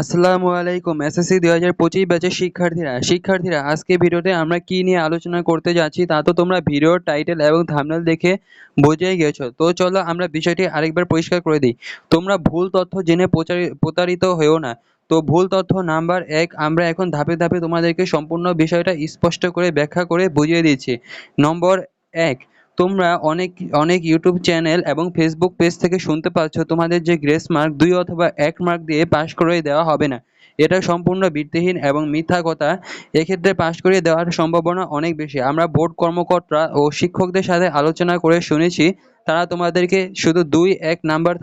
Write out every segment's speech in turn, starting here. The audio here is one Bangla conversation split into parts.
আসসালামু আলাইকুম। এসএসসি দুই হাজার পঁচিশ ব্যাচের শিক্ষার্থীরা শিক্ষার্থীরা, আজকে ভিডিওতে আমরা কি নিয়ে আলোচনা করতে যাচ্ছি তা তো তোমরা ভিডিওর টাইটেল এবং থাম্বনেল দেখে বুঝেই গেছো। তো চলো আমরা বিষয়টি আরেকবার পরিষ্কার করে দিই। তোমরা ভুল তথ্য জেনে প্রতারিত হয়েও না। তো ভুল তথ্য নাম্বার এক, আমরা এখন ধাপে ধাপে তোমাদেরকে সম্পূর্ণ বিষয়টা স্পষ্ট করে ব্যাখ্যা করে বুঝিয়ে দিচ্ছি। নম্বর এক তোমরা অনেক অনেক ইউটিউব চ্যানেল এবং ফেসবুক পেজ থেকে শুনতে পাচ্ছ তোমাদের যে গ্রেস মার্ক দুই অথবা এক মার্ক দিয়ে পাশ করে দেওয়া হবে না। এটা সম্পূর্ণ ভিত্তিহীন এবং মিথ্যা কথা। এক্ষেত্রে পাশ করিয়ে দেওয়ার সম্ভাবনা অনেক বেশি। আমরা বোর্ড কর্মকর্তা ও শিক্ষকদের সাথে আলোচনা করে শুনেছি। তারা তোমাদেরকে শুধু দুই, এক নাম্বার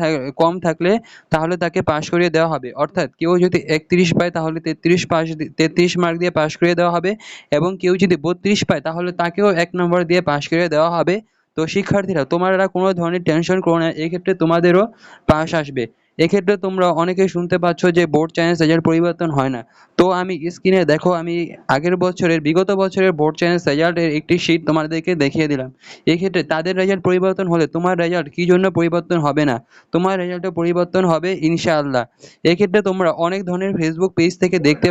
কম থাকলে তাহলে তাকে পাশ করিয়ে দেওয়া হবে। অর্থাৎ কেউ যদি একত্রিশ পায় তাহলে তেত্রিশ পাশ তেত্রিশ মার্ক দিয়ে পাশ করিয়ে দেওয়া হবে এবং কেউ যদি বত্রিশ পায় তাহলে তাকেও এক নম্বর দিয়ে পাশ করিয়ে দেওয়া হবে। তো শিক্ষার্থীরা, তোমরা কোনো ধরনের টেনশন করো না, এক্ষেত্রে তোমাদেরও পাশ আসবে। এক্ষেত্রে তোমরা অনেকেই শুনতে পাচ্ছ যে বোর্ড চ্যালেঞ্জ রেজাল্ট পরিবর্তন হয় না। তো আমি স্ক্রিনে দেখো, আমি আগের বছরের, বিগত বছরের বোর্ড চ্যালেঞ্জ রেজাল্টের একটি শীট তোমাদেরকে দেখিয়ে দিলাম। এক্ষেত্রে তাদের রেজাল্ট পরিবর্তন হলে তোমার রেজাল্ট কী জন্য পরিবর্তন হবে না? তোমার রেজাল্টে পরিবর্তন হবে ইনশাআল্লাহ। এক্ষেত্রে তোমরা অনেক ধরনের ফেসবুক পেজ থেকে দেখতে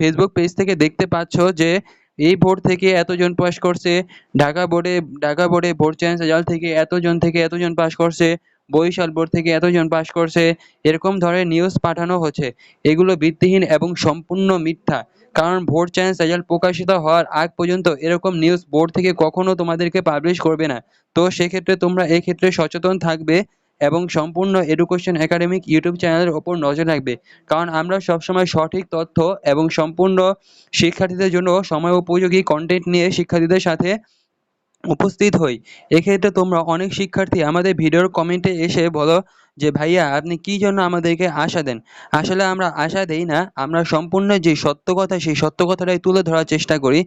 ফেসবুক পেজ থেকে দেখতে পাচ্ছ যে এই বোর্ড থেকে এতজন পাস করছে। ঢাকা বোর্ডে ঢাকা বোর্ডে বোর্ড চ্যালেঞ্জ রেজাল্ট থেকে এতজন থেকে এতজন পাস করছে। বরিশাল বোর্ড থেকে এতজন পাস করছে। এরকম ধরনের নিউজ পাঠানো হচ্ছে। এগুলো ভিত্তিহীন এবং সম্পূর্ণ মিথ্যা। কারণ ভোট চ্যালেঞ্জ রেজাল্ট প্রকাশিত হওয়ার আগ পর্যন্ত এরকম নিউজ বোর্ড থেকে কখনো তোমাদেরকে পাবলিশ করবে না। তো সেক্ষেত্রে তোমরা এক্ষেত্রে সচেতন থাকবে। এবং সম্পূর্ণ এডুকেশন একাডেমিক ইউটিউব চ্যানেলের ওপর নজর রাখবে। কারণ আমরা সবসময় সঠিক তথ্য এবং সম্পূর্ণ শিক্ষার্থীদের জন্য সময় উপযোগী কন্টেন্ট নিয়ে শিক্ষার্থীদের সাথে উপস্থিত হই। এক্ষেত্রে তোমরা অনেক শিক্ষার্থী আমাদের ভিডিওর কমেন্টে এসে বলো যে, ভাইয়া, আপনি কি জন্য আমাদেরকে আশা দেন? আসলে আমরা আশা দেই না। আমরা সম্পূর্ণ যে সত্য কথা, সেই সত্য কথাটাই তুলে ধরার চেষ্টা করি।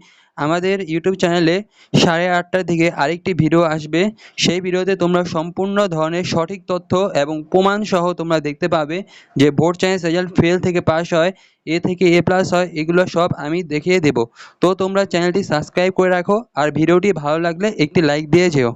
আমাদের ইউটিউব চ্যানেলে সাড়ে আটটার দিকে আরেকটি ভিডিও আসবে। সেই ভিডিওতে তোমরা সম্পূর্ণ ধরনের সঠিক তথ্য এবং প্রমাণ সহ তোমরা দেখতে পাবে যে বোর্ড চ্যানেল রেজাল্ট ফেল থেকে পাস হয় এ থেকে এ প্লাস হয়, এগুলো সব আমি দেখিয়ে দেব। তো তোমরা চ্যানেলটি সাবস্ক্রাইব করে রাখো আর ভিডিওটি ভালো লাগলে একটি লাইক দিয়ে যেও।